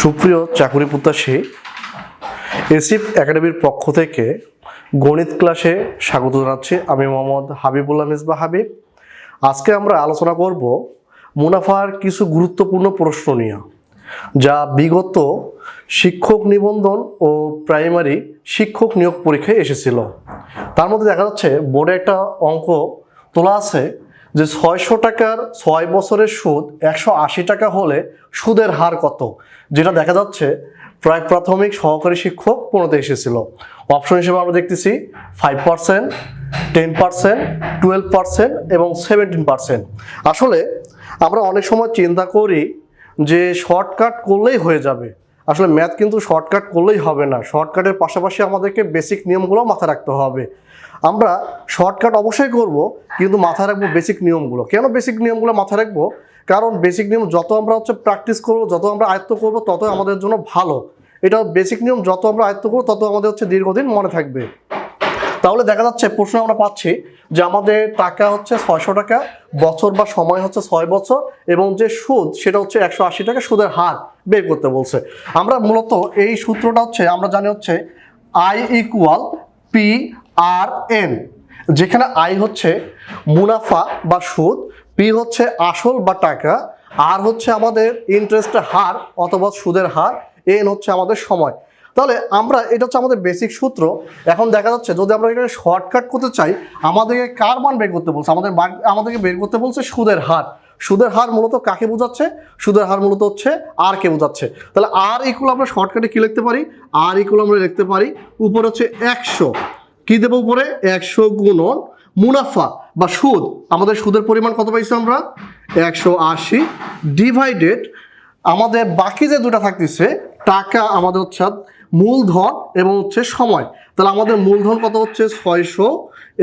সুপ্রিয় চাকরি প্রত্যাশী, এসিফ একাডেমির পক্ষ থেকে গণিত ক্লাসে স্বাগত জানাচ্ছি। আমি মোহাম্মদ হাবিবুল্লাহ মিসবা হাবিব। আজকে আমরা আলোচনা করব মুনাফার কিছু গুরুত্বপূর্ণ প্রশ্ন নিয়ে, যা বিগত শিক্ষক নিবন্ধন ও প্রাইমারি শিক্ষক নিয়োগ পরীক্ষায় এসেছিল। তার মধ্যে দেখা যাচ্ছে বোর্ডে একটা অঙ্ক তোলা আছে। যে ছয়শো টাকার ছয় বছরের সুদ, একশো আশি টাকা হলে সুদের হার কত? যেটা দেখা যাচ্ছে, প্রায় প্রাথমিক সহকারী শিক্ষক পনেরোতে এসেছিল। অপশন হিসেবে আমরা দেখতেছি five percent ten percent twelve percent এবং সেভেন্টিন পার্সেন্ট আসলে আমরা অনেক সময় চিন্তা করি যে শর্টকাট করলেই হয়ে যাবে। আসলে ম্যাথ কিন্তু শর্টকাট করলেই হবে না। শর্টকাটের পাশাপাশি আমাদেরকে বেসিক নিয়মগুলো মাথায় রাখতে হবে। আমরা শর্টকাট অবশ্যই করব, কিন্তু মাথায় রাখব বেসিক নিয়মগুলো। কেন বেসিক নিয়মগুলো মাথায় রাখব? কারণ বেসিক নিয়ম যত আমরা হচ্ছে প্র্যাকটিস করব, যত আমরা আয়ত্ত করব তত আমাদের জন্য ভালো। এটা বেসিক নিয়ম, যত আমরা আয়ত্ত করব, তত আমাদের হচ্ছে দীর্ঘদিন মনে থাকবে। তাহলে দেখা যাচ্ছে, প্রশ্ন আমরা পাচ্ছি যে আমাদের টাকা হচ্ছে ছয়শো টাকা, বছর বা সময় হচ্ছে ছয় বছর, এবং যে সুদ, সেটা হচ্ছে একশো আশি টাকা সুদের হার বের করতে বলছে। আমরা মূলত এই সূত্রটা হচ্ছে, আমরা জানি হচ্ছে I equal P R N যেখানে আই হচ্ছে মুনাফা বা সুদ পি হচ্ছে আসল বা টাকা আর হচ্ছে আমাদের ইন্টারেস্টের হার অথবা সুদের হার এন হচ্ছে আমাদের সময়। তাহলে আমরা, এটা হচ্ছে আমাদের বেসিক সূত্র। এখন দেখা যাচ্ছে, যদি আমরা এখানে শর্টকাট করতে চাই, আমাদেরকে কার মান বের করতে বলছে? আমাদের আমাদেরকে বের করতে বলছে সুদের হার। সুদের হার মূলত কাকে বোঝাচ্ছে? সুদের হার মূলত হচ্ছে আর কে বোঝাচ্ছে। তাহলে আর ইকুয়াল আমরা শর্টকাটে কি লিখতে পারি? আর ইকুয়াল আমরা লিখতে পারি, উপর হচ্ছে একশো। কি দেবো উপরে? একশো গুণন মুনাফা বা সুদ। আমাদের সুদের পরিমাণ কত পাইছি আমরা? একশো আশি ডিভাইডেড আমাদের বাকি যে দুটা থাকতেছে, টাকা আমাদের হচ্ছে মূলধন এবং হচ্ছে সময়। তাহলে আমাদের মূলধন কত হচ্ছে? ছয়শো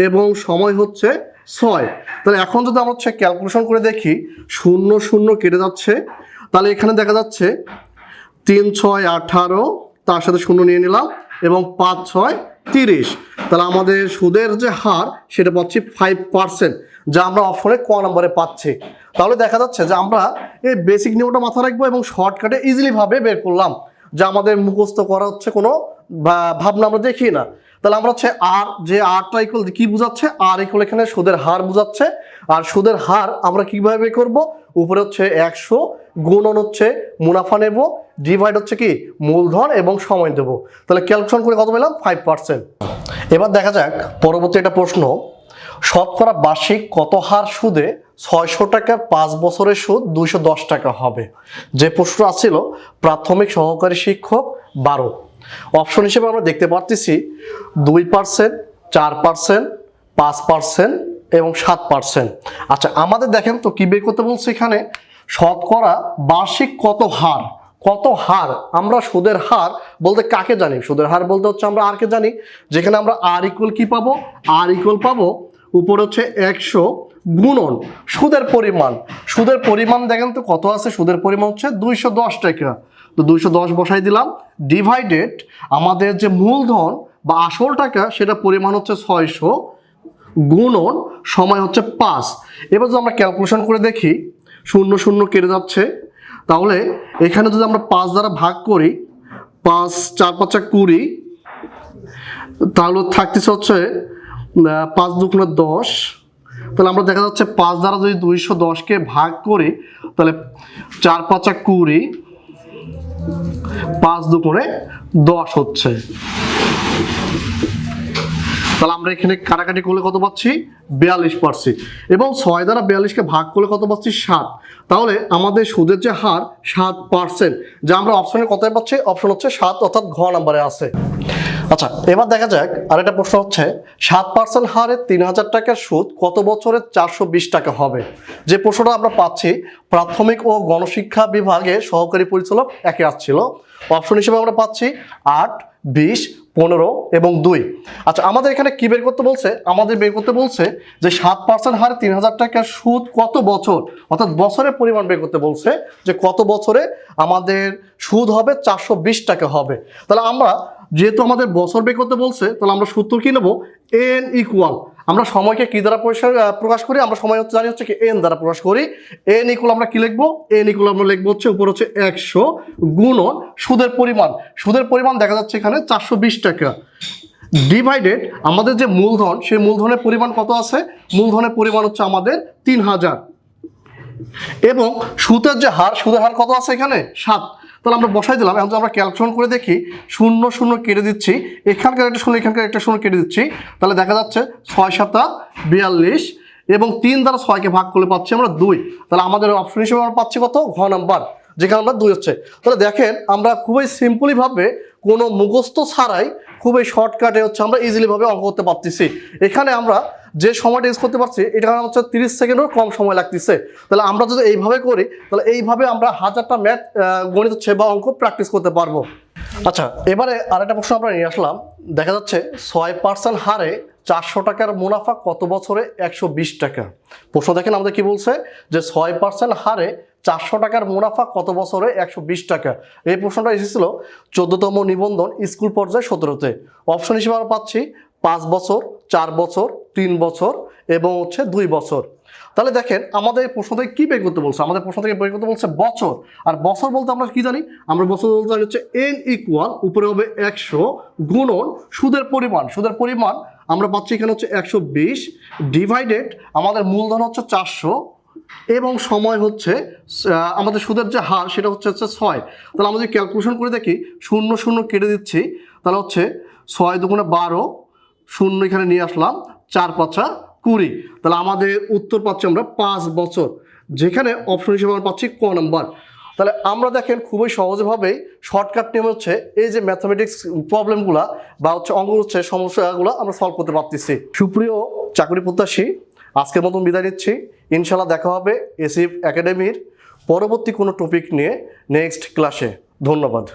এবং সময় হচ্ছে ছয়। তাহলে এখন যদি আমরা হচ্ছে ক্যালকুলেশন করে দেখি, শূন্য শূন্য কেটে যাচ্ছে। তাহলে এখানে দেখা যাচ্ছে তিন ছয় আঠারো, তার সাথে শূন্য নিয়ে নিলাম এবং পাঁচ ছয় তিরিশ। তাহলে আমাদের সুদের যে হার, সেটা পাচ্ছি ফাইভ পার্সেন্ট যা আমরা অপশনে ক নম্বরে পাচ্ছি। তাহলে দেখা যাচ্ছে যে আমরা এই বেসিক নিয়মটা মাথা রাখব এবং শর্টকাটে ইজিলি ভাবে বের করলাম, যা আমাদের মুখস্থ করা হচ্ছে কোনো ভাবনা আমরা দেখি না। তাহলে আমরা হচ্ছে আর যে আরটা ইকুয়াল কি বোঝাচ্ছে? আর ইকুয়াল এখানে সুদের হার বোঝাচ্ছে। আর সুদের হার আমরা কীভাবে বের করব? উপরে হচ্ছে একশো গুণন হচ্ছে, মুনাফা নেব ডিভাইড হচ্ছে কি, মূলধন এবং সময় দেব। তাহলে ক্যালকুলেশন করে কত পেলাম? ফাইভ পার্সেন্ট এবার দেখা যাক, পরবর্তী একটা প্রশ্ন। শতকরা বার্ষিক কত হার সুদে ছয়শো টাকার পাঁচ বছরের সুদ দুইশো দশ টাকা হবে? যে প্রশ্ন আছিল প্রাথমিক সহকারী শিক্ষক বারো। অপশন হিসেবে আমরা দেখতে পারতেছি, দুই পার্সেন্ট চার পার্সেন্ট পাঁচ পার্সেন্ট এবং সাত পার্সেন্ট আচ্ছা আমাদের দেখেন তো কি বের করতে বলছে এখানে? শতকরা বার্ষিক কত হার? কত হার? আমরা সুদের হার বলতে কাকে জানি? সুদের হার বলতে হচ্ছে আমরা আরকে জানি। যেখানে আমরা আর ইকুয়াল কি পাবো? আর ইকুয়াল পাবো উপর হচ্ছে একশো গুণন। সুদের পরিমাণ। সুদের পরিমাণ দেখেন তো কত আছে? সুদের পরিমাণ হচ্ছে দুইশো দশ টাকা। তো দুইশো দশ বসাই দিলাম। ডিভাইডেড আমাদের যে মূলধন বা আসল টাকা, সেটা পরিমাণ হচ্ছে ছয়শো গুণন সময় হচ্ছে পাঁচ। এবার যদি আমরা ক্যালকুলেশন করে দেখি শূন্য শূন্য কেটে যাচ্ছে। তাহলে এখানে যদি আমরা পাঁচ দ্বারা ভাগ করি, পাঁচ, চার, পাঁচা কুড়ি, তাহলে থাকতেছে হচ্ছে পাঁচ দুগুণে দশ। তাহলে আমরা দেখা যাচ্ছে পাঁচ দ্বারা যদি দুইশো দশকে ভাগ করি, তাহলে চার, পাঁচা কুড়ি, পাঁচ দু দুগুণে দশ হচ্ছে। তাহলে আমরা এখানে কাটাকাটি করলে কত পাচ্ছি? বিয়াল্লিশ পাচ্ছি এবং ছয় দ্বারা বিয়াল্লিশকে ভাগ করলে কত পাচ্ছি? সাত। তাহলে আমাদের সুদের যে হার, সাত পার্সেন্ট, যা আমরা অপশনে কতই পাচ্ছি? অপশন হচ্ছে সাত, অর্থাৎ ঘ নাম্বারে আছে। আচ্ছা এবার দেখা যাক, আর একটা প্রশ্ন হচ্ছে, সাত পার্সেন্ট হারে তিন হাজার টাকার সুদ কত বছরে চারশো বিশ টাকা হবে? যে প্রশ্নটা আমরা পাচ্ছি, প্রাথমিক ও গণশিক্ষা বিভাগে সহকারী পরিচালক একে আসছিল। অপশন হিসেবে আমরা পাচ্ছি আট বিশ, পনেরো এবং দুই। আচ্ছা আমাদের এখানে কি বের করতে বলছে? আমাদের বের করতে বলছে যে সাত পার্সেন্ট হারে তিন হাজার টাকার সুদ কত বছর? অর্থাৎ বছরের পরিমাণ বের করতে বলছে যে কত বছরে আমাদের সুদ হবে চারশো বিশ টাকা হবে। তাহলে আমরা যেহেতু আমাদের বছর বের করতে বলছে, তাহলে আমরা সূত্র কি নেব? N equal. আমরা সময়কে কি দ্বারা প্রকাশ করি? আমরা সময় হচ্ছে, জানি হচ্ছে কি এন দ্বারা প্রকাশ করি। এন ইকুয়াল আমরা কি লিখব? এন ইকুয়াল আমরা লিখব হচ্ছে উপর হচ্ছে একশো গুণন সুদের পরিমাণ। সুদের পরিমাণ দেখা যাচ্ছে এখানে চারশো বিশ টাকা। ডিভাইডেড আমাদের যে মূলধন, সেই মূলধনের পরিমাণ কত আছে? মূলধনের পরিমাণ হচ্ছে আমাদের তিন হাজার। এবং সুদের যে হার, সুদের হার কত আছে এখানে? সাত। তাহলে আমরা বসাই দিলাম। এখন যদি আমরা ক্যালকুলেশন করে দেখি, শূন্য শূন্য কেটে দিচ্ছি। এখানকার একটা শূন্য, এখানকার একটা শূন্য কেটে দিচ্ছি। তাহলে দেখা যাচ্ছে ছয় সাতা বিয়াল্লিশ এবং তিন দ্বারা ছয়কে ভাগ করলে পাচ্ছি আমরা দুই। তাহলে আমাদের অপশন হিসেবে আমরা পাচ্ছি কত? ঘ নাম্বার। যেখানে আমরা দুই হচ্ছে। তাহলে দেখেন, আমরা খুবই সিম্পলিভাবে কোনো মুখস্থ ছাড়াই খুবই শর্টকাটে হচ্ছে আমরা ইজিলিভাবে অঙ্ক করতে পারতেছি। এখানে আমরা যে সময়টা ইউজ করতে পারছি এটা হচ্ছে তিরিশ সেকেন্ডও কম সময় লাগতেছে। তাহলে আমরা যদি এইভাবে করি, তাহলে এইভাবে আমরা হাজারটা ম্যাথ গণিত হচ্ছে বা অঙ্ক প্র্যাকটিস করতে পারব। আচ্ছা এবারে আরেকটা প্রশ্ন আমরা নিয়ে আসলাম। দেখা যাচ্ছে ছয় পার্সেন্ট হারে চারশো টাকার মুনাফা কত বছরে? একশো বিশ টাকা। প্রশ্ন দেখেন আমাদের কি বলছে? যে ছয় পার্সেন্ট হারে চারশো টাকার মুনাফা কত বছরে? একশো বিশ টাকা। এই প্রশ্নটা এসেছিল চোদ্দতম নিবন্ধন স্কুল পর্যায়ে সতেরোতে। অপশন হিসেবে আমরা পাচ্ছি পাঁচ বছর, চার বছর, তিন বছর এবং হচ্ছে দুই বছর। তাহলে দেখেন আমাদের প্রশ্ন থেকে কী বের করতে বলছে? আমাদের প্রশ্ন থেকে বের করতে বলছে বছর। আর বছর বলতে আমরা কি জানি? আমরা বছর বলতে জানি হচ্ছে এন ইকুয়াল উপরে হবে একশো গুণন সুদের পরিমাণ। সুদের পরিমাণ আমরা পাচ্ছি এখানে হচ্ছে একশো বিশ ডিভাইডেড আমাদের মূলধন হচ্ছে চারশো এবং সময় হচ্ছে আমাদের সুদের যে হার সেটা হচ্ছে হচ্ছে ছয়। তাহলে আমরা যদি ক্যালকুলেশন করে দেখি, শূন্য শূন্য কেটে দিচ্ছি, তাহলে হচ্ছে ছয় দুগুণে বারো, শূন্য এখানে নিয়ে আসলাম, চার পাঁচা কুড়ি। তাহলে আমাদের উত্তর পাচ্ছি আমরা পাঁচ বছর। যেখানে অপশন হিসেবে আমরা পাচ্ছি ক নাম্বার তাহলে আমরা দেখেন খুবই সহজভাবেই শর্টকাট নিয়ম হচ্ছে এই যে ম্যাথামেটিক্স প্রবলেমগুলো বা হচ্ছে অঙ্গ হচ্ছে, সমস্যাগুলো আমরা সলভ করতে পারতেছি। সুপ্রিয় চাকরি প্রত্যাশী, আজকের মতন বিদায় নিচ্ছি। ইনশাল্লাহ দেখা হবে এসিফ একাডেমির পরবর্তী কোনো টপিক নিয়ে নেক্সট ক্লাসে ধন্যবাদ।